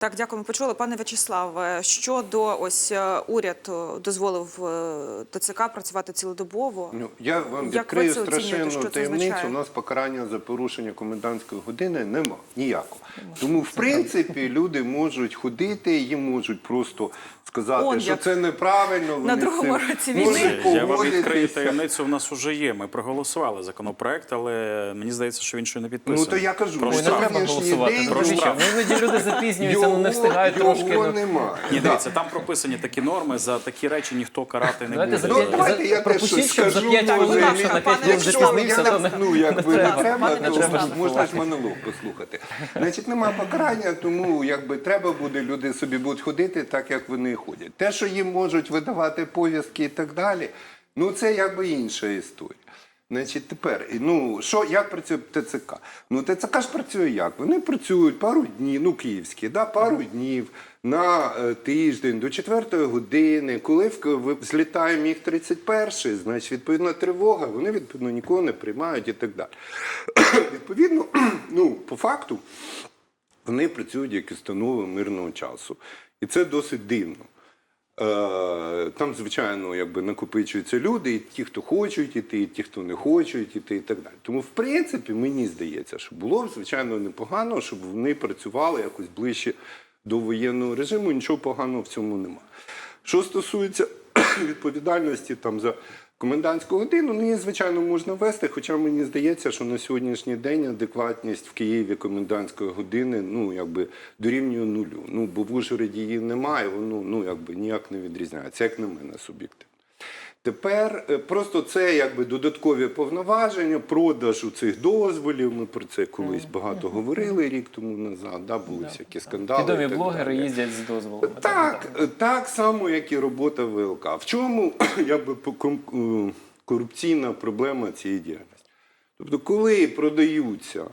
Так, дякуємо. Почули, пане В'ячеслав. е, Щодо ось е, уряд е, дозволив е, ТЦК працювати цілодобово. Ну, я вам Як відкрию страшенну таємницю. У нас покарання за порушення комендантської години нема ніякого. Тому, в принципі, люди можуть ходити, їм можуть просто сказати, Он що як. це неправильно. Вони На другому році війни. Я вам відкрию таємницю. У нас вже є. Ми проголосували законопроект, але мені здається, що він ще не Ну то я кажу, Про не треба голосувати. Про навіщо? Ну, іноді люди запізнюються, ну не встигають трошки. його ну. немає. Ні, дивіться, там прописані такі норми. За такі речі ніхто карати не Давайте буде. за Ну, п'ять- давайте за- я теж пропустіть, щось щоб за скажу. п'ять Ну, хвилин, на п'ять хвилин Якщо запізнився, я то не напну, як ви не треба. то можна ж монолог послухати. Значить, нема покарання, тому якби треба буде, люди собі будуть ходити так, як вони ходять. Те, що їм можуть видавати повістки і так далі, ну це якби інша історія. Значить, тепер, ну що, як працює ТЦК? Ну, ТЦК ж працює як? Вони працюють пару днів, ну київські, да, пару днів на е, тиждень до 4 години. Коли в- в- злітає міг 31, значить відповідна тривога, вони відповідно нікого не приймають і так далі. відповідно, ну, по факту, вони працюють як установи мирного часу. І це досить дивно. Е, Там, звичайно, якби накопичуються люди, і ті, хто хочуть іти, і ті, хто не хочуть іти, і так далі. Тому, в принципі, мені здається, що було б звичайно непогано, щоб вони працювали якось ближче до воєнного режиму. Нічого поганого в цьому немає. Що стосується відповідальності там за комендантську годину, ну її, звичайно, можна вести, хоча мені здається, що на сьогоднішній день адекватність в Києві комендантської години ну, якби, дорівнює нулю. Ну, бо в Ужгороді її немає, воно ну, якби, ніяк не відрізняється, як на мене суб'єктивно. Тепер е, просто це якби додаткові повноваження, продажу цих дозволів. Ми про це колись багато говорили рік тому назад. Да, були всякі скандали. Відомі блогери далі. їздять з дозволами. Так, так само, як і робота ВЛК. В чому якби, по- е, корупційна проблема цієї діяльності? Тобто, коли продаються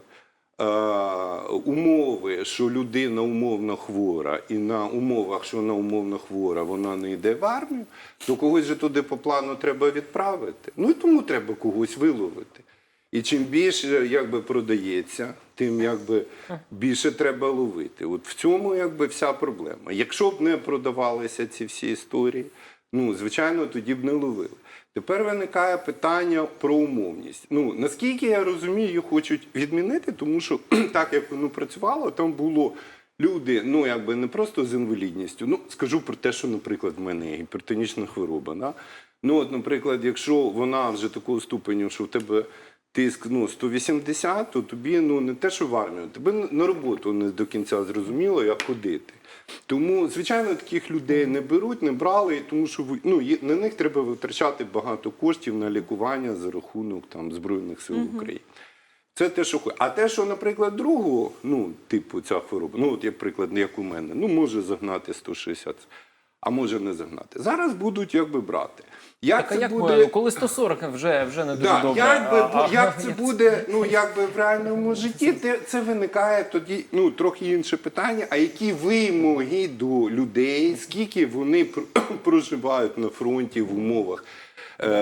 умови, що людина умовно хвора, і на умовах, що вона умовно хвора, вона не йде в армію, то когось же туди по плану треба відправити. Ну і тому треба когось виловити. І чим більше якби, продається, тим якби, більше треба ловити. От в цьому якби, вся проблема. Якщо б не продавалися ці всі історії, ну, звичайно, тоді б не ловили. Тепер виникає питання про умовність. Ну, наскільки я розумію, її хочуть відмінити, тому що так як воно працювало, там було люди, ну якби не просто з інвалідністю. Ну, скажу про те, що, наприклад, в мене гіпертонічна хвороба. Да? Ну, от, наприклад, якщо вона вже такого ступеню, що в тебе тиск ну, 180, то тобі ну, не те, що в армію, тебе на роботу не до кінця зрозуміло, як ходити. Тому, звичайно, таких людей не беруть, не брали, тому що ну, на них треба витрачати багато коштів на лікування за рахунок там, Збройних сил України. Це те, що А те, що, наприклад, другого, ну, типу, ця хвороба, ну, от як приклад, як у мене, ну, може загнати 160, а може не загнати. Зараз будуть якби брати. Як Так, а це як буде? буде... коли 140 вже, вже не дуже Да, добре. як, би, а- а- як це буде, ну якби в реальному житті, те- це виникає тоді ну трохи інше питання. А які вимоги до людей, скільки вони пр- проживають на фронті в умовах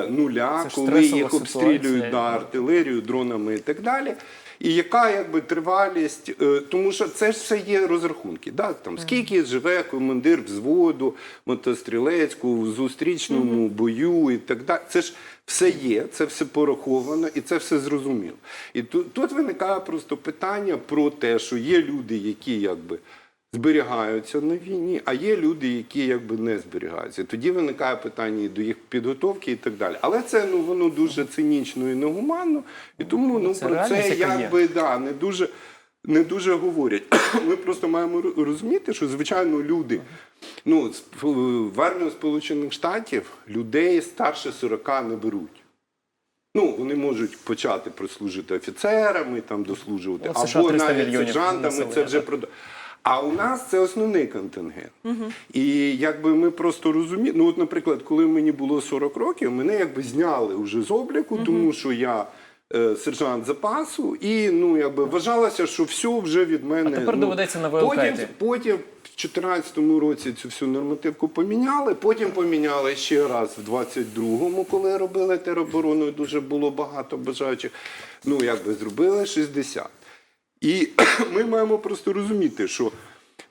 нуля, Це коли їх обстрілюють на артилерію, дронами і так далі. І яка якби тривалість, е, тому що це ж все є розрахунки. Да? Там, скільки живе командир взводу, мотострілецького, в зустрічному бою і так далі. Це ж все є, це все пораховано і це все зрозуміло. І тут, тут виникає просто питання про те, що є люди, які якби. Зберігаються на війні, а є люди, які якби не зберігаються. Тоді виникає питання і до їх підготовки і так далі. Але це ну воно дуже цинічно і негуманно, і тому ну Це про це якби да не дуже не дуже говорять. Ми просто маємо розуміти, що звичайно люди. Ну в армію Сполучених Штатів людей старше 40 не беруть. Ну, вони можуть почати прослужити офіцерами, там дослужувати, Ну, або навіть сержантами. Це вже так. А у нас це основний контингент. І якби ми просто розуміємо, ну от, наприклад, коли мені було 40 років, мене якби зняли вже з обліку, тому що я е, сержант запасу, і ну якби вважалося, що все вже від мене. А тепер ну, доведеться на Потім, потім в 2014 році цю всю нормативку поміняли, потім поміняли ще раз в 22-му, коли робили тероборону, і дуже було багато бажаючих. Ну, якби зробили 60. І ми маємо просто розуміти, що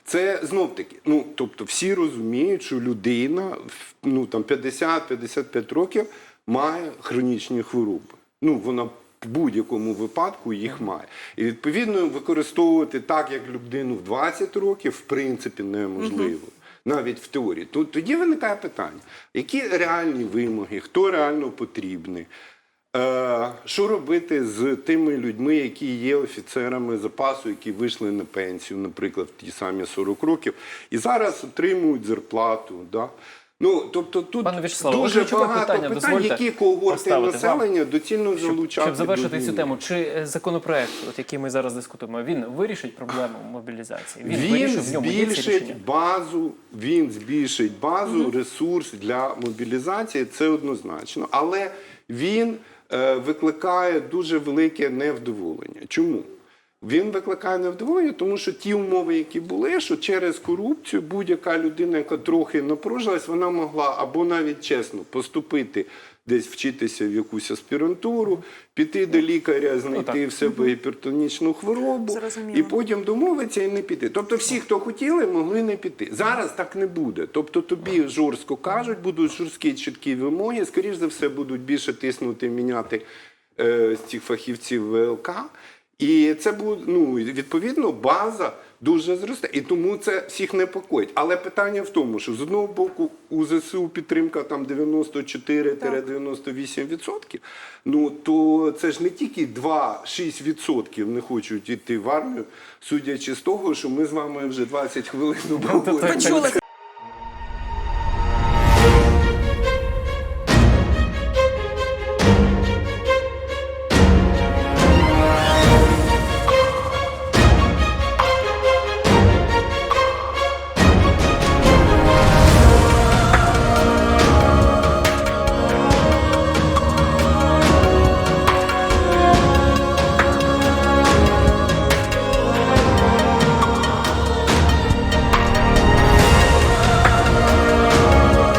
Це знов таки, ну тобто всі розуміють, що людина ну там 50-55 років має хронічні хвороби. Ну вона в будь-якому випадку їх має. І відповідно використовувати так, як людину в 20 років, в принципі, неможливо. Навіть в теорії. Тут тоді виникає питання, які реальні вимоги, хто реально потрібний. Е, що робити з тими людьми, які є офіцерами запасу, які вийшли на пенсію, наприклад, в ті самі 40 років, і зараз отримують зарплату. Да? Ну, тобто тут Пане Вячеславе, дуже багато питання, питань, які когорти поставити вам. населення доцільно залучати. Щоб завершити цю тему, чи е, законопроект, от який ми зараз дискутуємо, він вирішить проблему мобілізації? Він, вирішить, в ньому є ці збільшить базу, він збільшить базу, ресурс для мобілізації, це однозначно. Але він викликає дуже велике невдоволення. Чому? Він викликає невдоволення, тому що ті умови, які були, що через корупцію будь-яка людина, яка трохи напружилась, вона могла або навіть чесно поступити десь вчитися в якусь аспірантуру, піти до лікаря, знайти в себе гіпертонічну хворобу, Зрозуміло. і потім домовитися і не піти. Тобто всі, хто хотіли, могли не піти. Зараз так не буде. Тобто тобі жорстко кажуть, будуть жорсткі чіткі вимоги, скоріш за все, будуть більше тиснути, міняти е, з цих фахівців ВЛК. І це буде, ну, відповідно, база дуже зросте. І тому це всіх непокоїть. Але питання в тому, що з одного боку у ЗСУ підтримка там 94-98%, ну то це ж не тільки 2-6% не хочуть йти в армію, судячи з того, що ми з вами вже 20 хвилин обговорюємо. Почули